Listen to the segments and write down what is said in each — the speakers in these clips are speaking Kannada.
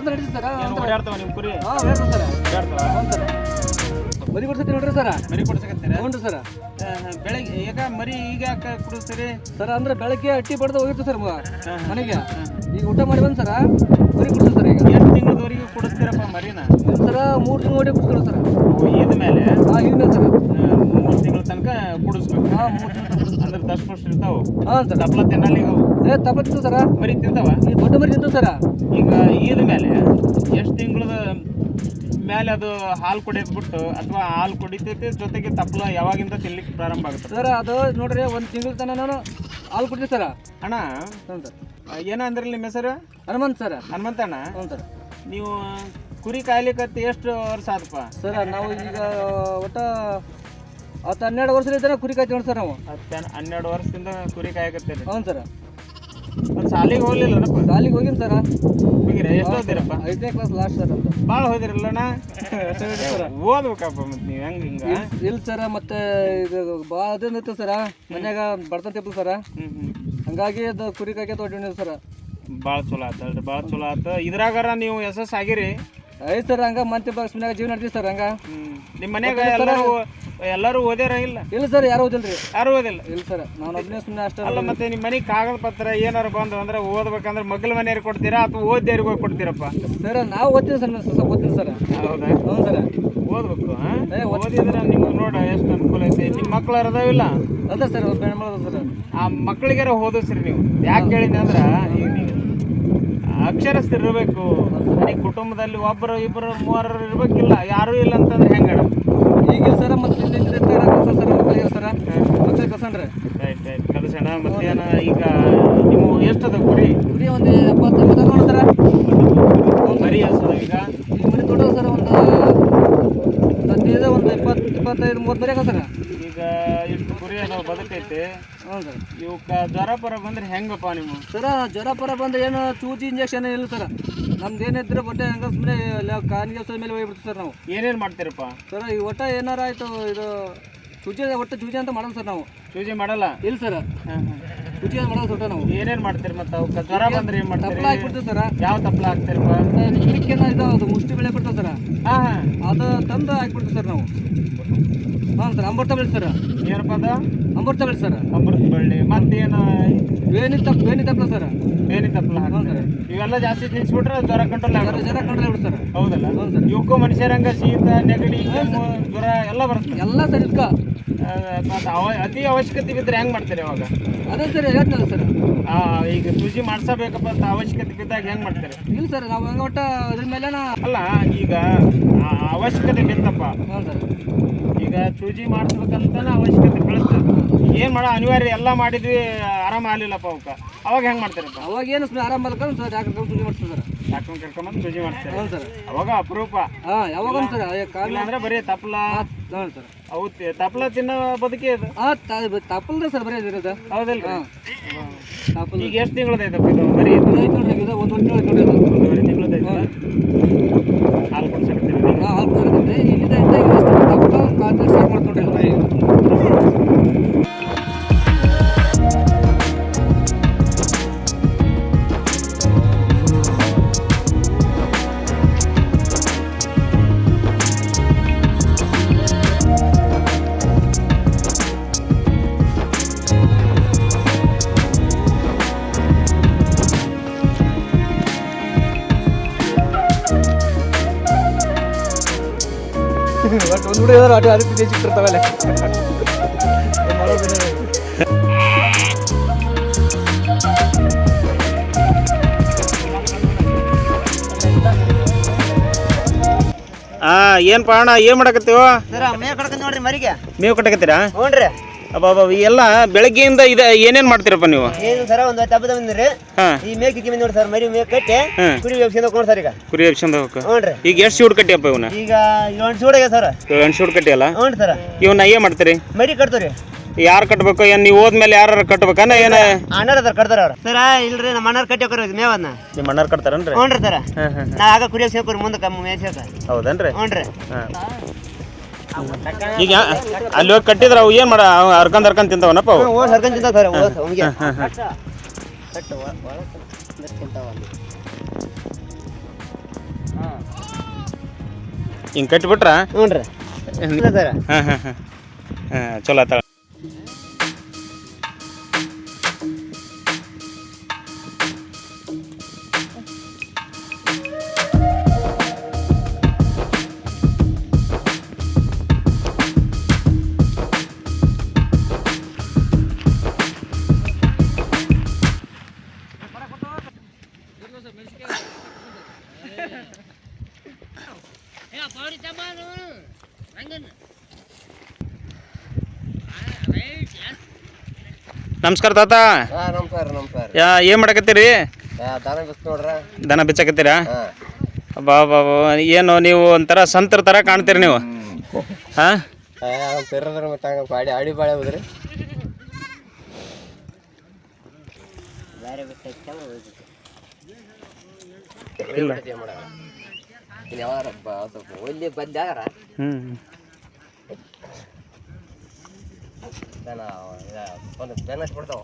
ಬಂದು ನಡೀತಿ ಸರ್ ಏನು ಓಡಾಡ್ತಾವ ನಿಮ್ಮ ಕುರಿ? ಹಾಂ ಸರ್. ಓಡಾಡ್ತಾವ? ಸರ್ ಮರಿ ಕೊಡ್ಸತ್ತೆ ನೋಡ್ರಿ ಸರ್? ಮರಿ ಕೊಡ್ಸಕತ್ತೀರ? ಹ್ಞೂ ಸರ್. ಬೆಳಗ್ಗೆ ಈಗ ಮರಿ ಈಗ ಯಾಕೆ ಕುಡಿಸ್ತೀರಿ? ಸರ್ ಅಂದ್ರೆ ಬೆಳಗ್ಗೆ ಅಟ್ಟಿ ಬಡ್ದು ಹೋಗಿತ್ತು ಸರ್ ಮನೆಗೆ. ಈಗ ಊಟ ಮಾಡಿ ಬಂದು ಸರ ಮರಿ ಕೊಡ್ತೀವಿ ಸರ್ ಈಗ. ಎಂಟು ತಿಂಗಳವರೆಗೆ ಕೊಡಿಸ್ತೀರಪ್ಪ ಮರಿನ? ಸರ್ ಸರ ಮೂರು ತಿಂಗಳು ಓಡಿ ಸರ ಸರ್. ಇದ ಮೇಲೆ ಹಾಂ ಈಗ ಸರ್. ಮೂರು ತಿಂಗಳ ತನಕ ಕುಡಿಸ್ಬೇಕು. ಹಾಂ ಮೂರು ತಿಂಗಳು ಅಂದ್ರೆ ದಸ್ ಪುಷ್ಟ ಇರ್ತಾವ. ಹಾಂ ಸರ್. ತಪ್ಪಲ ತಿನ್ನಲಿ ಅವು ಏ ತಪ್ಪತ್ತಿತ್ತು ಸರ. ಮರಿ ತಿಂತಾವ? ಈ ದೊಡ್ಡ ಮರಿ ತಿಂತು ಸರ. ಈಗ ಈದ ಮೇಲೆ ಎಷ್ಟು ತಿಂಗಳದ ಮೇಲೆ ಅದು ಹಾಲು ಕುಡಿಯೋದು ಬಿಟ್ಟು ಅಥವಾ ಹಾಲು ಕುಡಿತೈತಿ ಜೊತೆಗೆ ತಪ್ಪಲ ಯಾವಾಗಿಂದ ತಿನ್ಲಿಕ್ಕೆ ಪ್ರಾರಂಭ ಆಗುತ್ತೆ? ಸರ್ ಅದು ನೋಡ್ರಿ ಒಂದು ತಿಂಗಳ ತನಕ ನಾನು ಹಾಲು ಕೊಡ್ತೀವಿ ಸರ. ಅಣ್ಣ ಹ್ಞೂ ಸರ್. ಏನ ಅಂದ್ರಲ್ಲ ನಿಮ್ಮ ಹೆಸರು? ಹನುಮಂತ್ ಸರ್. ಹನುಮಂತಣ್ಣ ಹ್ಞೂ ಸರ್. ನೀವು ಕುರಿ ಕಾಯ್ಲಿಕ್ಕೆ ಎಷ್ಟು ವರ್ಷ ಆತಪ್ಪ? ಸರ್ ನಾವು ಈಗ ಒಟ್ಟ ಹತ್ತು ಹನ್ನೆರಡು ವರ್ಷದಿಂದ ಕುರಿ ಕಾಯ್ತೀವಿ ಸರ್ ನಾವು. ಹತ್ತು ಹನ್ನೆರಡು ವರ್ಷದಿಂದ ಕುರಿ ಕಾಯಕತ್ತೀರಿ. ಹ್ಞೂ ಸರ್. ಶಾಲಿಗೆ ಹೋಗ್ಲಿಲ್ಲ ಶಾಲಿಗೆ ಹೋಗಿನಿ ಸರ. ಹೋಗಿರ? ಎಷ್ಟು ಓದಿರಪ್ಪ? ಐದನೇ ಕ್ಲಾಸ್ ಲಾಸ್ಟ್ ಸರ್ ಅಂತ. ಭಾಳ ಹೋದಿರಲ್ಲಣ್ಣ ಓದ್ಬೇಕಪ್ಪ ಮತ್ತೆ ನೀವು ಹೆಂಗೆ ಹಿಂಗೆ? ಇಲ್ಲ ಸರ ಮತ್ತೆ ಇದು ಭಾಳ ಅದೇನು ಇತ್ತು ಸರ. ಮನ್ಯಾಗ ಬಡ್ತಂತ ಇತ್ತು ಸರ. ಹಂಗಾಗಿ ಅದು ಕುರಿ ಕಾಯ್ಕೆ ತೊಗೊಂಡಿನಿ ಸರ. ಭಾಳ ಚಲೋ ಆತ ಅಲ್ರಿ ಭಾಳ ಚಲೋ ಆತ. ಇದ್ರಾಗಾರ ನೀವು ಎಸ್ ಎಸ್ ಆಗಿರಿ? ಐ ಸರ್ ಹಂಗ ಮಂತಿ ಬಾಕ್ಸ್ ಮನ್ಯಾಗ ಜೀವನ ನಡ್ತೀವಿ ಸರ್ ಹಂಗ. ನಿಮ್ಮ ಮನ್ಯಾಗ ಎಲ್ಲರೂ ಎಲ್ಲರೂ ಓದ್ಯಾರ ಇಲ್ಲ? ಇಲ್ಲ ಸರ್ ಯಾರು ಓದಿಲ್ರಿ. ಯಾರು ಓದಿಲ್ಲ? ಇಲ್ಲ ಸರ್ ನಾನು ಒಬ್ಬನೇ ಸುಮ್ಮನೆ ಅಷ್ಟೇ ಅಲ್ಲ ಮತ್ತೆ ನಿಮ್ಮ ಮನೆ ಕಾಗದ ಪತ್ರ ಏನಾರು ಬಂದು ಅಂದ್ರೆ ಓದ್ಬೇಕಂದ್ರೆ ಮಗ್ಲ ಮನೆಯವ್ರಿಗೆ ಕೊಡ್ತೀರಾ ಅಥವಾ ಓದ್ಯಾರಿಗೆ ಹೋಗಿ ಕೊಡ್ತೀರಪ್ಪ? ಸರ್ ನಾವು ಓದ್ತೀವಿ ಸರ್ ನಾನು ಸ್ವಲ್ಪ ಓದ್ತೀನಿ ಸರ್. ಹೌದಾ? ಹ್ಞೂ ಸರ್. ಓದ್ಬೇಕು ಏ, ಓದಿದ್ರೆ ನಿಮ್ಗೆ ನೋಡ ಎಷ್ಟು ಅನುಕೂಲ ಐತಿ. ನಿಮ್ಮ ಮಕ್ಳು ಅದಾವಿಲ್ಲ ಅದ ಸರ್ ಬೆಣ್ಣೆ ಸರ್. ಆ ಮಕ್ಕಳಿಗಾರ ಓದಿಸ್ರಿ ನೀವು. ಯಾಕೆ ಹೇಳಿದೆ ಅಂದ್ರೆ ಈಗ ನೀವು ಅಕ್ಷರಸ್ಥರಿರ್ಬೇಕು ನನಗೆ ಕುಟುಂಬದಲ್ಲಿ ಒಬ್ಬರು ಇಬ್ಬರು ಮೂವರು ಇರ್ಬೇಕಿಲ್ಲ ಯಾರೂ ಇಲ್ಲ ಅಂತಂದ್ರೆ ಹೆಂಗಡ ಈಗ ಸರ ಮತ್ತೆ ಇಲ್ಲಿ ಕಳ್ಸ ಸರ್ ಮಕ್ಕಳಿಗೆ ಸರ? ಮಕ್ಕಳಿಗೆ ಕಳ್ಸನ್ರಿ ರೈಟ್ ರೈಟ್ ಕಲಿಸೋಣ ಮತ್ತೇನ ಈಗ ನೀವು ಎಷ್ಟದ ಕುರಿ? ಕುರಿ ಒಂದು ಎಪ್ಪತ್ತು ಎಪ್ಪತ್ತು ನೋಡಿ ಸರ. ಮರಿ ಸರ್ ಈಗ? ಮರಿ ದೊಡ್ಡ ಸರ್ ಒಂದು ಹದಿನೈದು ಒಂದು ಇಪ್ಪತ್ತು ಇಪ್ಪತ್ತೈದು ಮೂವತ್ತು ಮರಿ ಸರ್. ಈಗ ಇಷ್ಟು ಕುರಿ ಅದಾವ ಬದುಕೈತಿ ಹ್ಞೂ ಸರ್ ಇವಕ್ಕ ಜ್ವರ ಪರ ಬಂದ್ರೆ ಹೆಂಗಪ್ಪ ನೀವು? ಸರ ಜ್ವರ ಪರ ಬಂದ್ರೆ ಏನು ಚೂಚಿ ಇಂಜೆಕ್ಷನ್ ಇಲ್ಲ ಸರ. ನಮ್ದು ಏನಿದ್ರೆ ಬಟ್ಟೆ ಹಂಗ ಸುಮ್ಮನೆ ಕಾನಿಗೆ ಮೇಲೆ ಹೋಗ್ಬಿಡ್ತೀವಿ ಸರ್ ನಾವು. ಏನೇನು ಮಾಡ್ತೀರಪ್ಪ? ಸರ್ ಈ ಒಟ್ಟ ಏನಾರ ಆಯ್ತು ಇದು ಚೂಚಿ ಒಟ್ಟು ಚೂಚಿ ಅಂತ ಮಾಡಲ್ಲ ಸರ್ ನಾವು. ಚೂಜಿ ಮಾಡಲ್ಲ? ಇಲ್ಲ ಸರ್. ಚೂಚಿ ಅಂತ ಮಾಡಲ್ಲ ಸೊಟ್ಟ ನಾವು. ಏನೇನು ಮಾಡ್ತೀರಿ ಮತ್ತೆ ಅವಕ್ಕ ಜ್ವರ ಬಂದ್ರೆ ಏನು ಮಾಡ್ತೀರಿ? ತಪ್ಪಲ ಹಾಕ್ಬಿಡ್ತೀವಿ ಸರ್. ಯಾವ ತಪ್ಪಲ ಹಾಕ್ತೀರಪ್ಪ ಇದಕ್ಕೆ ಇದು ಅದು ಮುಷ್ಟಿ ಬೆಳೆ ಕೊಡ್ತಾವೆ ಸರ್. ಹಾಂ ಹಾ. ಅದು ತಂದು ಹಾಕ್ಬಿಡ್ತೀವಿ ಸರ್ ನಾವು. ಹಾಂ ಸರ್ ಅಂಬರ್ತ ಬೆಳೆ ಸರ್. ಏನಪ್ಪ ಅದ? ಅಮೃತ ಬಳ್ಳಿ ಸರ್. ಅಮೃತ ಬಳ್ಳಿ ಮತ್ತೇನು? ಬೇನಿ ತಪ್ಪ ಬೇನಿ ತಪ್ಪಲ ಸರ್. ಬೇರೆ ತಪ್ಪಲ ಸರ್. ಇವೆಲ್ಲ ಜಾಸ್ತಿ ತಿನ್ಸ್ಬಿಟ್ರೆ ಜ್ವರ ಕಂಟ್ರೋಲ್ ಆಗುತ್ತೆ ಜ್ವರ ಕಂಡ್ರೆ ಸರ್. ಹೌದಲ್ಲ? ಹೌದು ಸರ್. ಇವಕ್ಕೂ ಮನುಷ್ಯರಂಗ ಶೀತ ನೆಗಡಿ ಜ್ವರ ಎಲ್ಲ ಬರುತ್ತೆ. ಎಲ್ಲ ಸರ್ ಇದಕ್ಕೆ ಅತಿ ಅವಶ್ಯಕತೆ ಬಿದ್ದರೆ ಹೆಂಗೆ ಮಾಡ್ತಾರೆ ಅವಾಗ? ಅದೇ ಸರ್ ಹೇಳ್ತಲ್ಲ ಸರ್. ಈಗ ಸೂಜಿ ಮಾಡ್ಸಬೇಕಪ್ಪ ಅಂತ ಅವಶ್ಯಕತೆ ಬಿದ್ದಾಗ ಹೆಂಗೆ ಮಾಡ್ತಾರೆ? ಇಲ್ಲ ಸರ್ ನಾವು ಹಂಗೆ ಒಟ್ಟು ಅದ್ರ ಮೇಲೆ ಅಲ್ಲ ಈಗ ಆ ಅವಶ್ಯಕತೆ ಬಿತ್ತಪ್ಪ. ಹ್ಞೂ ಸರ್. ಈಗ ಸೂಜಿ ಮಾಡಿಸ್ಬೇಕಂತ ಅವಶ್ಯಕತೆ ಬೀಳುತ್ತೆ ಏನು ಮಾಡೋ ಅನಿವಾರ್ಯ ಎಲ್ಲ ಮಾಡಿದ್ವಿ ಆರಾಮ ಆಗ್ಲಿಲ್ಲಪ್ಪ ಅವಕ್ಕ. ಅವಾಗ ಹೆಂಗ್ ಮಾಡ್ತಾರಪ್ಪ? ಅವಾಗ ಏನು ಆರಾಮ ಬರ್ಕೊಂಡು ಸರ್ ಡಾಕ್ಟರ್ ಸೂಜಿ ಮಾಡ್ತಿದ್ದಾರೆ ಡಾಕ್ಟರ್ ಕರ್ಕೊಂಬಂದು ಸೂಜಿ ಮಾಡ್ತಾರೆ ಹೌದು ಸರ್. ಅವಾಗ ಅಪರೂಪ. ಹಾಂ ಯಾವಾಗ ಸರ್ ಇಲ್ಲಾಂದ್ರೆ ಬರೀ ತಪ್ಪಲ ಹ್ಞೂ ಸರ್. ಅವು ತಿ- ತಪ್ಪಲ ತಿನ್ನೋ ಬದುಕಿ ಅದು ಹಾಂ ತಪ್ಪಲ್ದ ಸರ್ ಬರೀ ಇರೋದು ಹೌದಲ್ಲ ಹಾಂ. ತಪ್ಪಲ್ ಈಗ ಎಷ್ಟು ತಿಂಗಳದೈತಪ್ಪ ಇದು ಬರೀ ಇದು? ಇದು ಒಂದು ತಿಂಗಳು ಒಂದೂವರೆ ತಿಂಗಳದೈತ ಹಾಲು ಕುಡ್ಸಕತ್ತೀರಿ ಹಾಂ ಹಾಲು ಕೊಡ್ತೈತೆ ಇಲ್ಲಿಂದ. ಇಂದ ಅటు ಅದಕ್ಕೆ ಬೇಜ್ ಇಟ್ಟಿರ್ತಾವಲ್ಲ ಆ ಏನಪ್ಪ ಅಣ್ಣ ಏನ್ ಮಾಡಕತ್ತೀವ ಸರ ಮೇವ್ ಕಡ್ಕೊಂಡ್ ನೋಡ್ರಿ ಮರಿಗೆ ಮೇವು ಕಟ್ಟಕತ್ತೀರಾ ಹ್ಞೂನ್ರಿ ಅಬ್ಬಾ ಎಲ್ಲ ಬೆಳಗ್ಗೆಯಿಂದ ಇದ ಏನೇನ್ ಮಾಡ್ತೀರಪ್ಪ ನೀವು? ಏನು ಸರ ಒಂದು ಹತ್ತು ಹಬ್ಬದ ಬಂದ್ರಿ ಹಾ. ಈ ಮೇಕೆ ಇಕ್ಕಿ ನೋಡಿ ಸರ್ ಮರಿ ಮೇವ್ ಕಟ್ಟಿ. ಕುರಿ ವ್ಯವಸ್ಥೆ ಕೊಂಡು ಸರ್ ಈಗ. ಕುರಿ ಎಬ್ಸಂದ ಹೋಗಕ್ಕ ಹ್ಞೂನ್ರಿ ಈಗ ಎಷ್ಟು ಶೂಟ್ ಕಟ್ಟಿಯಪ್ಪ ಇವನ್ನ? ಈಗ ಒಂದು ಸೂಡಾಗ ಸರ್. ಒಂದು ಶೂಟ್ ಕಟ್ಟಿಯಲ್ಲ? ಹ್ಞೂ ಸರ. ಇವನ್ನ ಏನ್ ಮಾಡ್ತೀರಿ? ಮರಿ ಕಟ್ತೀರಿ ಯಾರು ಕಟ್ಬೇಕು ಏನ್ ನೀವು ಹೋದ್ಮೇಲೆ ಯಾರು ಕಟ್ಬೇಕನ ಏನ? ಅಣ್ಣಾರ ಅದಾರ ಕಟ್ತಾರ ಅವ್ರು. ಸರ ಇಲ್ರಿ ನಮ್ಮ ಅಣ್ಣಾರ್ ಕಟ್ಟಿ ಹೋಗ್ರಿ ಮೇವನ್ನ ನಿಮ್ಮ ಅಣ್ಣಾರ್ ಕಟ್ತಾರನ್ರಿ? ಹ್ಞೂನ್ರಿ ಸರ. ಹಾ ಹಾ ನಾ ಆಗ ಕುರಿ ಸೇಕೋರಿ ಕಮ್ಮಿ ಮೇಯ್ಸಾಕ ಹೌದನ್ರಿ? ಹ್ಞೂನ್ರಿ ಹಾ ಈಗ ಅಲ್ಲಿ ಹೋಗಿ ಕಟ್ಟಿದ್ರ ಅವು ಏನು ಮಾಡ ಅವ್ ಹರ್ಕೊಂಡ್ ಹರ್ಕೊಂಡ್ ತಿಂತಾವನಪ್ಪ ಅವು? ಓ ಸರ್ಕಂಡ್ ತಿಂತಾವ ಸರ್ ಓ ಅವ್ನಿಗೆ ಕಟ್ಟು ಒಳ- ಒಳಗ್ ಅಂದ್ರೆ ತಿಂತಾವ ಅಲ್ಲಿ. ಹಿಂಗೆ ಕಟ್ಟಿಬಿಟ್ರ ಹ್ಞೂ ರೀ ಚಲೋ ಆತ ನಮಸ್ಕಾರ ತಾತ. ನಮಸ್ಕಾರ ನಮಸ್ಕಾರ. ಯಾ ಏನು ಮಾಡಕತ್ತೀರಿ? ದನ ಬಿಸ್ ನೋಡ್ರ? ದನ ಬೆಚ್ಚಕತ್ತೀರಾ? ಬಾ ಬಾ ಬಾ ಏನು ನೀವು ಒಂಥರ ಸಂತರ ಥರ ಕಾಣ್ತೀರಿ ನೀವು? ಹಾಂ? ಬಾಳೆ ಹೋದ್ರಿ. ಇಲ್ಲ. ಹ್ಞೂ ಒಂದು ಬೆನ್ನ ಬಿಡ್ತಾವ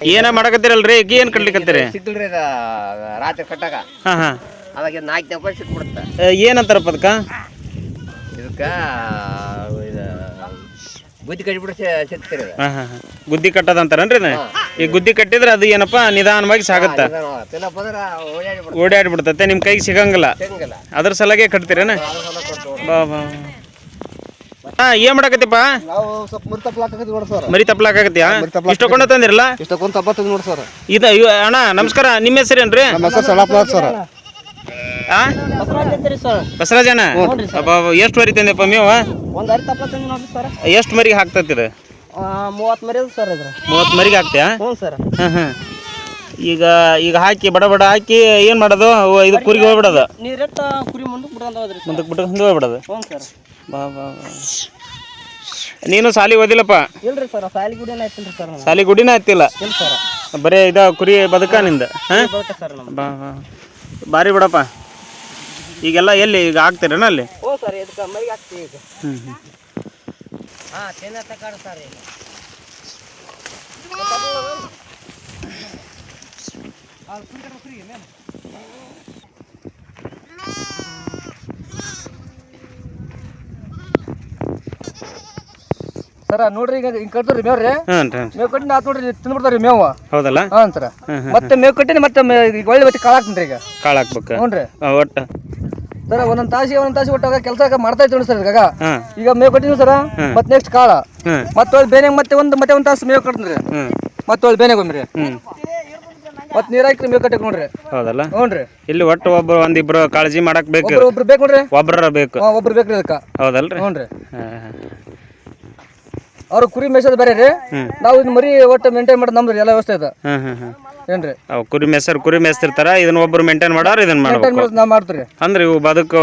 ಏನ ಮಾಡಕತ್ತೀರಲ್ರಿ? ಈಗ ಏನು ಕಟ್ಲಿಕತ್ತೀರಿ? ಇದ ರಾತ್ರಿ ಕಟ್ಟಾಗ. ಹಾಂ ಹಾಂ. ಅವಾಗ ನಾಲ್ಕು ದಿನ ಸಿಕ್ಬಿಡುತ್ತೆ. ಏನಂತಾರಪ್ಪ ಅದಕ್ಕ ಇದಕ್ಕ ಇದು ಬುದ್ಧಿ ಕಟ್ಬಿಟ್ಟು ಸಿಗ್ತೀರಿ ಹಾ ಹಾಂ ಗುದ್ದಿ ಕಟ್ಟೋದಂತಾರನ್ರಿ ಇದು? ಈ ಗುದ್ದಿ ಕಟ್ಟಿದ್ರೆ ಅದು ಏನಪ್ಪ ನಿಧಾನವಾಗಿ ಸಾಗತ್ತ? ನಿಮ್ ಓಡಾಡಿ ಬಿಡ್ತಾರೆ ಓಡಾಡಿ ಬಿಡ್ತತೆ ನಿಮ್ಮ ಕೈಗೆ ಸಿಗಂಗಿಲ್ಲ. ಸಿಗಂಗಿಲ್ಲ. ಅದ್ರ ಸಲಗೆ ಕಟ್ತೀರೇನ? ಬಾ ಬಾ. ಹಾಂ ಏನು ಮಾಡಕತ್ತಿಪ್ಪ? ನಾವು ಸ್ವಲ್ಪ ಮುರಿ ತಪ್ಪಲಾಕತ್ತೀವಿ ನೋಡಿ ಸರ್. ಮರಿ ತಪ್ಲಾಕತ್ತೀಯಾ ಮರಿ ತಪ್ಲಾಕ್ ಇಷ್ಟಕೊಂಡ ತಂದಿರಲ್ಲ? ಇಷ್ಟಕ್ಕೊಂದು ತಪ್ಪ ನೋಡಿ ಸರ್. ಇದು ಇವ ಅಣ್ಣ ನಮಸ್ಕಾರ. ನಿಮ್ಮ ಹೆಸರೇನ್ರಿ ನಮ್ಮ ಹೆಸರು ಸಳಪ್ಪ ಸರ್. ಆ? ಸರ್. ಬಸವರಾಜಣ್ಣ ಎಷ್ಟು ಮರಿ ತಂದೆಪ್ಪ ಮೇವ? ಒಂದು ಅರಿ ತಪ್ಪ ತಂದು ನೋಡ್ರಿ ಸರ್. ಎಷ್ಟು ಮರಿಗೆ ಹಾಕ್ತತ್ತೀರ ಮೂವತ್ತು ಮರಿ ಅದ ಸರ್ ಇದ್ರ ಮೂವತ್ತು ಮರಿಗೆ ಹಾಕ್ತೀಯಾ? ಹ್ಞೂ ಸರ್. ಹಾಂ ಹಾಂ ಈಗ ಈಗ ಹಾಕಿ ಬಡ ಬಡ ಹಾಕಿ ಏನು ಮಾಡೋದು? ಅವು ಇದು ಕುರಿಗೆ ಹೋಗ್ಬಿಡೋದು. ನೀರೆಟ್ಟ ಕುರಿ ಮುಂದಕ್ಕೆ ಬಿಡ್ಕೊಂತ ಹೋದ್ರಿ ಮುಂದಕ್ಕೆ ಬಿಟ್ಟು ಹೋಗ್ಬಿಡೋದು. ಹ್ಞೂ ಸರ್. ಬಾ ಬಾ ಬಾ ನೀನು ಸಾಲಿ ಓದಿಲ್ಲಪ್ಪ? ಇಲ್ರಿ ಸರ್ ಸಾಲಿ ಗುಡಿನ ಆಯ್ತಿಲ್ಲ ಸರ್ ಸಾಲಿ ಗುಡಿನ ಹತ್ತಿಲ್ಲ ಇಲ್ಲ ಸರ್. ಬರೀ ಇದ ಕುರಿ ಬದುಕ ನಿಂದ ಹಾಂ? ಸರ್ ಬಾ ಬಾ ಭಾರಿ ಬಿಡಪ್ಪ. ಈಗೆಲ್ಲ ಎಲ್ಲಿ ಈಗ ಹಾಕ್ತೀರೇನ ಅಲ್ಲಿ? ಓ ಸರ್ ಇದಕ್ಕೆ ಮೈಗೆ ಹಾಕ್ತೀವಿ ಈಗ. ಹ್ಞೂ ಹ್ಞೂ ಹಾಂ ತಿನ್ನ ತಕಾಡ ಸರ್ ಈಗ. ಸರ ನೋಡ್ರಿ ಈಗ ಹಿಂಗ್ ಕಟ್ತಾರ್ರಿ ಮೇವ್ರಿ? ಮೇವ್ ಕಟ್ಟಿ ಆತ್ ನೋಡ್ರಿ ತಿಂದ್ಬಿಡ್ತಾರ್ರಿ ಮೇವು. ಹೌದಲ್ಲ? ಹಾಂ ಸರ. ಮತ್ತೆ ಮೇವ್ ಕಟ್ಟಿನ ಮತ್ತೆ ಮೇ- ಈಗ ಒಳ್ಳೆ ಮತ್ತೆ ಕಾಳು ಹಾಕ್ತೀನಿ ಈಗ. ಕಾಳು ಹಾಕ್ಬೇಕು. ನೋಡ್ರಿ ಹಾಂ, ಒಟ್ಟು. ಸರ ಒಂದೊಂದು ತಾಸಿಗೆ ಒಂದೊಂದು ತಾಸಿ ಒಟ್ಟಾಗ ಕೆಲಸ ಮಾಡ್ತಾ ಇತ್ತು ಸರ್ ಈಗ ಹಾಂ. ಈಗ ಮೇವ್ ಕಟ್ಟಿನಿ ಸರ ಮತ್ತೆ ನೆಕ್ಸ್ಟ್ ಕಾಳ. ಹ್ಞೂ ಮತ್ತೆ ಒಳ್ಳೆ ಬೇನೆ ಮತ್ತೆ ಒಂದು ಮತ್ತೆ ಒಂದ್ ತಾಸು ಮೇವ್ ಕಟ್ತೀನಿ ಹ್ಞೂ ಮತ್ತೆ ಒಳ್ಳೆ ಬೇನೆ ಬಂದ್ರಿ ಹ್ಞೂ ಮತ್ತೆ ನೀರು ಹಾಕಿ ಮೇವ್ ಕಟ್ಟಕ್ ನೋಡ್ರಿ. ಹೌದಲ್ಲ? ನೋಡ್ರಿ ಇಲ್ಲಿ ಒಟ್ಟು ಒಬ್ರು ಒಂದಿಬ್ರು ಕಾಳಜಿ ಮಾಡಕ್ ಬೇಕು. ಒಬ್ರು ಒಬ್ರು ಬೇಕು ನೋಡ್ರಿ. ಒಬ್ರ ಬೇಕು. ಹಾಂ ಒಬ್ರು ಬೇಕ್ರಿ ಅದಕ್ಕೆ. ಹೌದಲ್ರಿ? ಹ್ಞೂ ರೀ. ಹಾಂ ಅವ್ರು ಕುರಿ ಮೇಯ್ಸೋದು ಬೇರೆ ರೀ. ನಾವು ಇದು ಮರಿ ಒಟ್ಟು ಮೇಂಟೈನ್ ಮಾಡೋದು ನಮ್ದು ರೀ ಎಲ್ಲ ವ್ಯವಸ್ಥೆ ಇದೆ. ಏನ್ರಿ ಅವು ಕುರಿ ಮೇಸರ್ ಕುರಿ ಮೇಸ್ತಿರ್ತಾರ ಇದನ್ನ ಒಬ್ರು ಮೇಂಟೈನ್ ಮಾಡೋರು ಇದನ್ನ ಮೇಂಟೈನ್ ಮಾಡ್ಬೇಕು. ಮಾಡೋದು ನಾವು ಮಾಡ್ತೀರಿ ಅಂದ್ರೆ ಇವು ಬದುಕು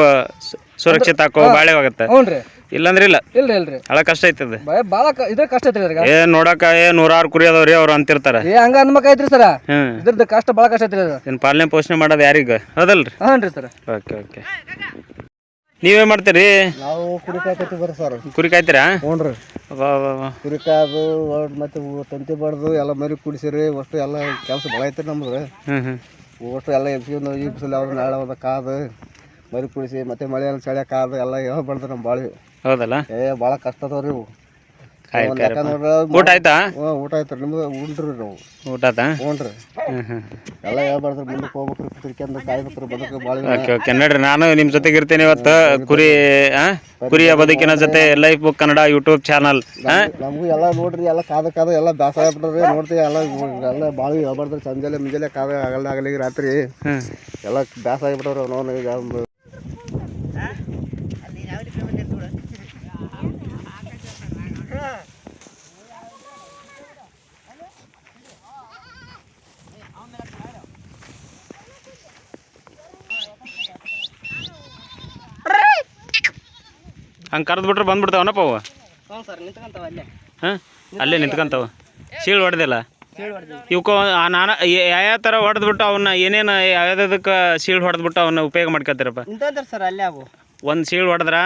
ಸು- ಸುರಕ್ಷಿತ ಹಾಕೋ ಬಾಳೆ ಆಗುತ್ತೆ ಹ್ಞೂ ರೀ. ಇಲ್ಲಂದ್ರೆ ಇಲ್ಲ. ಇಲ್ರಿ ಇಲ್ರಿ. ಅಳ ಕಷ್ಟ ಐತದ. ಭಯ ಭಾಳ ಕ- ಇದೇ ಕಷ್ಟ ಐತ್ರಿ ಇದ್ರಾಗ. ಏ ನೋಡಕ ಏ ನೂರಾರು ಕುರಿ ಅದಾವ್ರಿ ಅವ್ರು ಅಂತಿರ್ತಾರ. ಏ ಹಂಗ ಐತ್ರಿ ಸರ. ಹ್ಮ್. ಇದ್ರದ್ದು ಕಷ್ಟ ಭಾಳ ಕಷ್ಟ ಐತ್ರಿ ಅದು. ಇದನ್ನ ಪಾಲನೆ ಪೋಷಣೆ ಮಾಡೋದು ಯಾರಿಗ? ಅದಲ್ರಿ. ಹಾಂ ರೀ ಸರ್. Okay okay. ನೀವೇ ಮಾಡ್ತೀರಿ? ನಾವು ಕುರಿ ಕಾಯ್ತೀವಿ ಬರ್ರಿ ಸರ್. ಕುರಿ ಕಾಯ್ತೀರಾ? ಹ್ಞೂ ರೀ. ವಾ ವಾ ವಾ ಕುರಿ ಕಾದು ಮತ್ತೆ ತಂತಿ ಬಡ್ದು ಎಲ್ಲ ಮರಿ ಕುಡಿಸಿರಿ ಅಷ್ಟು ಎಲ್ಲ ಕೆಲಸ ಭಾಳ ಐತ್ರಿ ನಮ್ದು. ಹ್ಮ್ ಹ್ಮ್. ಅಷ್ಟು ಎಲ್ಲ ಎಬ್ಸ್ಕೊಂಡು ಈ ಬಿಸಿಲು ಅವ್ರು ನಾಳೆ ಹೋದ ಕಾದು ಮರಿ ಕುಡಿಸಿ ಮತ್ತೆ ಮಳೆ ಚಳಿ ಕಾದು ಎಲ್ಲ ಯಾವ ಬಡ್ದು ನಮ್ಮ ಬಾಳಿ. ಹೌದಲ್ಲ? ಏ ಭಾಳ ಕಷ್ಟ ಅದಾವ್ರಿ ಇವು. ಒಂದ್ ಲೆಕ್ಕ ನೋಡ್ರಿ ಊಟ ಆಯ್ತಾ? ಹ್ಞೂ ಊಟ ಆಯ್ತು ನಿಮ್ಗೆ ನಿಮ್ದು ಉಂಡ್ರಿ ನಾವು. ಊಟ ಆಯ್ತಾ? ಹ್ಞೂ ರೀ ಹ್ಮ್ ಹ್ಮ್. ಎಲ್ಲ ಹೇಳ್ಬಾರ್ದ್ರಿ ಮುಂದಕ್ಕೆ ಹೋಗ್ಬೇಕ್ರಿ ತಿರ್ಕೊಂಡ್ ಕಾಯ್ಬೇಕ್ರಿ ಬದುಕು ಭಾಳ ಓಕೆ ಓಕೆ. ನೋಡ್ರಿ ನಾನು ನಿಮ್ಮ ಜೊತೆಗೆ ಇರ್ತೀನಿ ಇವತ್ತು. ಕುರಿ ಆ? ಕುರಿಯ ಬದುಕಿನ ಜೊತೆ life book Kannada YouTube channel ನಮಗೂ ಎಲ್ಲ ನೋಡ್ರಿ ಎಲ್ಲ ಕಾದ ಕಾದ ಎಲ್ಲ ದಾಸ ಆಗ್ಬಿಟ್ರಿ ನೋಡ್ತೀವಿ ಎಲ್ಲ ಎಲ್ಲ ಭಾಳ ಹೇಳ್ಬಾರ್ದ್ರಿ ಸಂಜೆಲೆ ಮುಂಜಾನೆ ಕಾದ ಆಗಲ್ಲ ಆಗಲಿ ರಾತ್ರಿ. ಹ್ಮ್. ಎಲ್ಲ ಬ್ಯಾಸ ಆಗಿಬಿಟ್ಟವ್ರಿ ನೋಡಿ ಈಗ ಒಂದು ಹಂಗೆ ಕರೆದು ಬಿಟ್ರೆ ಬಂದ್ಬಿಡ್ತಾವನಪ್ಪ ಅವು? ಹ್ಞೂ ಸರ್ ನಿಂತ್ಕೊಂತಾವ ಅಲ್ಲೇ. ಹಾಂ? ಅಲ್ಲೇ ನಿಂತ್ಕೊಂತಾವ? ಸೀಳ್ ಹೊಡೆದಿಲ್ಲ? ಇವಕ್ಕ ನಾನಾ ಯಾವ ಥರ ಹೊಡೆದ್ಬಿಟ್ಟು ಅವನ್ನ ಏನೇನು ಯಾವ್ಯಾವ್ದಕ್ಕೆ ಸೀಳ್ ಹೊಡೆದ್ಬಿಟ್ಟು ಅವನ್ನ ಉಪಯೋಗ ಮಾಡ್ಕೊತಾರಪ್ಪ? ನಿಂತ್ಕೊಂತಾರೆ ಸರ್ ಅಲ್ಲೇ ಅವು. ಒಂದು ಸೀಳು ಹೊಡೆದ್ರ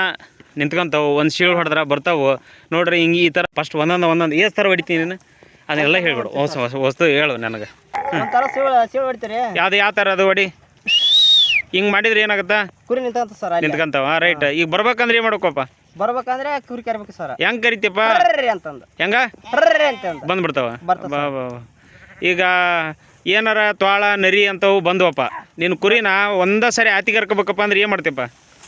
ನಿಂತ್ಕೊಂತಾವು ಒಂದು ಸೀಳು ಹೊಡೆದ್ರ ಬರ್ತಾವು. ನೋಡ್ರಿ ಹಿಂಗೆ ಈ ಥರ ಫಸ್ಟ್ ಒಂದೊಂದು ಒಂದೊಂದು ಏಸ್ ಥರ ಹೊಡಿತೀನಿ ನೀನು. ಅದನ್ನೆಲ್ಲ ಹೇಳ್ಬಿಡು ಹೊಸ ಹೊಸ ವಸ್ತು ಹೇಳು ನನಗೆ. ಯಾವ್ದು ಯಾವ ಥರ ಅದು ಹೊಡಿ? ಹಿಂಗೆ ಮಾಡಿದ್ರೆ ಏನಾಗುತ್ತೆ? ಕುರಿ ನಿಂತ್ಕೊಂತ ಸರ್ ಅಲ್ಲಿ. ನಿಂತ್ಕೊಂತಾವ ರೈಟ್. ಈಗ ಬರ್ಬೇಕಂದ್ರೆ ಏನು ಮಾಡ್ಬೇಕಪ್ಪ ಬರ್ಬೇಕಂದ್ರೆ ಕುರಿ ಕರಿಬೇಕು ಸರ್. ಹೆಂಗ್ ಕರಿತೀಯಪ್ಪ? ಬರ್ರಿ ಅಂತಂದು. ಹೆಂಗ? ಬರ್ರಿ ಅಂತಂದು ಬಂದ್ಬಿಡ್ತಾವ? ಬಾ ಬಾ ಬಾ. ಈಗ ಏನಾರ ತ್ವಾಳ ನರಿ ಅಂತವು ಬಂದ್ವಪ್ಪ. ನಿನ್ನ ಕುರಿನ ಒಂದ ಸರಿ ಆತಿ ಕರ್ಕೋಬೇಕಪ್ಪ ಅಂದ್ರೆ ಏನು ಮಾಡ್ತೀಯಪ್ಪ?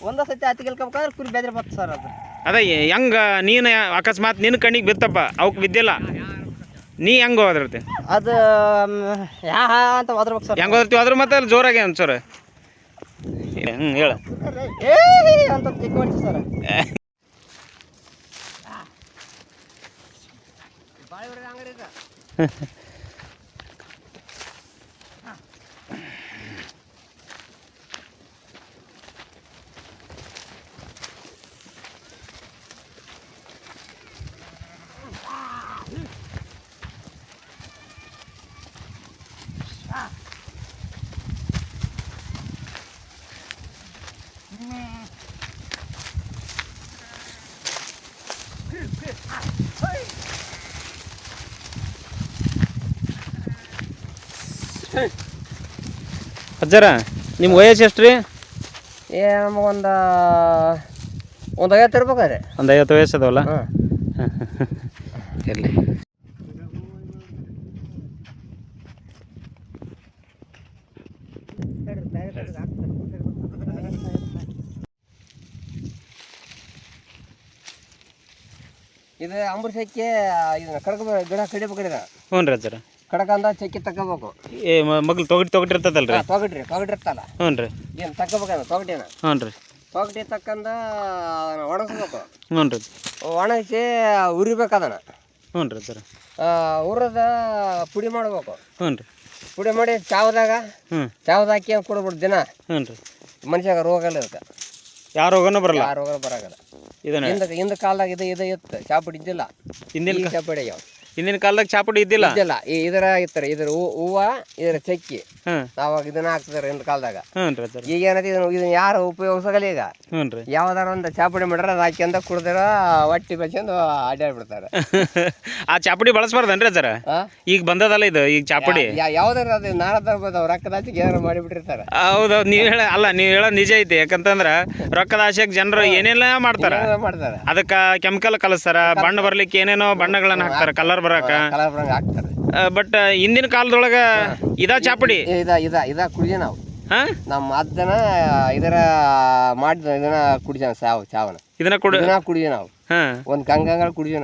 ಒಂದ ಸತಿ ಆತಿ ಗೆಲ್ಕೋಬೇಕಂದ್ರೆ ಕುರಿ ಬೇದ್ರೆ ಬರ್ತದೆ ಸರ್ ಅದು. ಅದೇ ಹೆಂಗ ನೀನು ಅಕಸ್ಮಾತ್ ನಿನ್ನ ಕಣ್ಣಿಗೆ ಬಿತ್ತಪ್ಪ ಅವಕ್ಕೆ ಬಿದ್ದಿಲ್ಲ? ನೀ ಹೆಂಗೆ ಹೋದ್ರತಿ ಅದು ಮ್, ಯಾ ಹಾ ಅಂತ ಒದ್ರಬೇಕು ಸರ್. ಹೆಂಗೆ ಹೋದಿರ್ತೀವಿ ಅದ್ರ ಮತ್ತೆ ಜೋರಾಗಿ ಅನ್ಸೋರ. ಹ್ಞೂ ಹೇಳ. ಏ ಅಂತ ತಿಕ್ಕೊಂಡ್ರಿ ಸರ್. 呵 呵 ಅಜ್ಜರ ನಿಮ್ಮ ವಯಸ್ಸು ಎಷ್ಟು ರೀ ಏ ನಮಗೊಂದು ಒಂದು ಐವತ್ತು ಇರ್ಬೇಕಾದ್ರೆ. ಒಂದು ಐವತ್ತು ವಯಸ್ಸು ಅದಾವಲ್ಲ ಇರಲಿ. ಇದು ಅಂಬರ್ಸಕ್ಕೆ ಇದನ್ನ ಕಡ್ಕ ಗಿಡ ಕಡಿಬೇಕಾದ್ರೆ ಹ್ಞೂ ರೀ ಅಜ್ಜರ. ಕಡ್ಕಂದ ಚಕ್ಕಿ ತಗೋಬೇಕು. ಏ ಮಗ್ಲು ತೊಗಟಿ ಇರ್ತದಲ್ಲ ರೀ ತೊಗಟ್ರಿ ತೊಗಟಿರ್ತಲ್ಲ ಹ್ಞೂ ರೀ ಏನು ತಗೋಬೇಕಂದ ತೊಗಟಿನ? ಹ್ಞೂ ರೀ ತೊಗಟಿ ತಕ್ಕಂದ ಒಣಗಿಸ್ಬೇಕು. ಹ್ಞೂ ರೀ ಒಣಗಿಸಿ ಉರಿಬೇಕು ಅದನ್ನು. ಹ್ಞೂ ರೀ ಸರ್ ಉರದ ಪುಡಿ ಮಾಡ್ಬೇಕು. ಹ್ಞೂ ರೀ ಪುಡಿ ಮಾಡಿ ಚಾವದಾಗ. ಹ್ಞೂ. ಚಾವ್ದ ಹಾಕಿ ಕೊಡ್ಬಿಡು ದಿನ? ಹ್ಞೂ ರೀ ಮನುಷ್ಯಾಗ ರೋಗ ಇಲ್ಲ ಇದಕ್ಕೆ. ಯಾವ ರೋಗನೂ ಬರಲ್ಲ? ಯಾವ ರೋಗ ಬರಾಗಲ್ಲ ಇದನ್ನ. ಹಿಂದ ಹಿಂದ ಕಾಲದಾಗ ಇದು ಇದು ಇತ್ತು. ಚಾಪುಡಿ ಇದ್ದಿಲ್ಲ ಹಿಂದಿನ ಚಾಪುಡಿ ಆಗ್ಯಾವ ಹಿಂದಿನ ಕಾಲದಾಗ ಚಾಪುಡಿ ಇದ್ದಿಲ್ಲ? ಇದೆಲ್ಲ ಇದರ ಇತ್ತರ ಇದ್ರ ಹೂವ ಇದರ ಚಕ್ಕಿ. ಹ್ಮ್. ಅವಾಗ ಇದನ್ನ ಹಾಕ್ತಿದಾರೆ ಹಿಂದ ಕಾಲದಾಗ. ಹ್ಞೂ ರೀ ಅಜ್ಜರ ಈಗ ಏನೈತಿ ಇದನ್ನ ಇದನ್ನ ಯಾರು ಉಪಯೋಗಿಸಗಲ್ಲ ಈಗ. ಹ್ಞೂ ರೀ ಯಾವ್ದಾರ ಒಂದು ಚಾಪುಡಿ ಮಾಡ್ರ ಅದು ಹಾಕ್ಯಂದ ಕುಡ್ದಿರ ಹೊಟ್ಟಿ ಬಚ್ಕೊಂಡು ಅಡ್ಡಾಡ್ಬಿಡ್ತಾರೆ ಆ ಚಾಪುಡಿ ಬಳಸ್ಬಾರ್ದನ್ರಿ ಅಜ್ಜರ ಆ? ಈಗ ಬಂದದಲ್ಲ ಇದು ಈಗ ಚಾಪುಡಿ ಯಾ- ಯಾವ್ದಾರ ಅದು ನಾಳೆ ತರ್ಬೋದು ಅವ್ರು ರೊಕ್ಕದ ಹೌದು ಮಾಡಿಬಿಟ್ಟಿರ್ತಾರೆ. ಹೌದೌದು ನೀವು ಹೇಳ ಅಲ್ಲ ನೀವು ಹೇಳೋ ನಿಜ ಐತಿ. ಯಾಕಂತಂದ್ರ ರೊಕ್ಕದ ಆಶೆಗೆ ಜನರು ಏನೆಲ್ಲ ಮಾಡ್ತಾರ. ಮಾಡ್ತಾರ ಮಾಡ್ತಾರೆ. ಅದಕ್ಕೆ ಕೆಮಿಕಲ್ ಕಲಸ್ತಾರ ಬಣ್ಣ ಬರ್ಲಿಕ್ಕೆ ಏನೇನೋ ಬಣ್ಣಗಳನ್ನ ಹಾಕ್ತಾರ ಕಲರ್ ಬರಾಕ? ಕಲರ್ ಬರಂಗ ಹಾಕ್ತಾರೆ ಬಟ್ ಹಿಂದಿನ ಕಾಲದೊಳಗ ಇದ ಚಾಪುಡಿ? ಇದ ಇದ ಇದ ಕುಡಿದೆ ನಾವು. ಹಾ? ನಮ್ಮ ಅಜ್ಜನ ಇದರ ಮಾಡಿದ ಇದನ್ನ ಕುಡಿದ ಸಾವು ಚಾವನ. ಇದನ್ನ ಕುಡಿದ ಇದನ್ನ ಕುಡಿದೆ ನಾವು. ಒಂದ್ ಕುಡಿದ ಕುಡಿದೆ ನಾವು.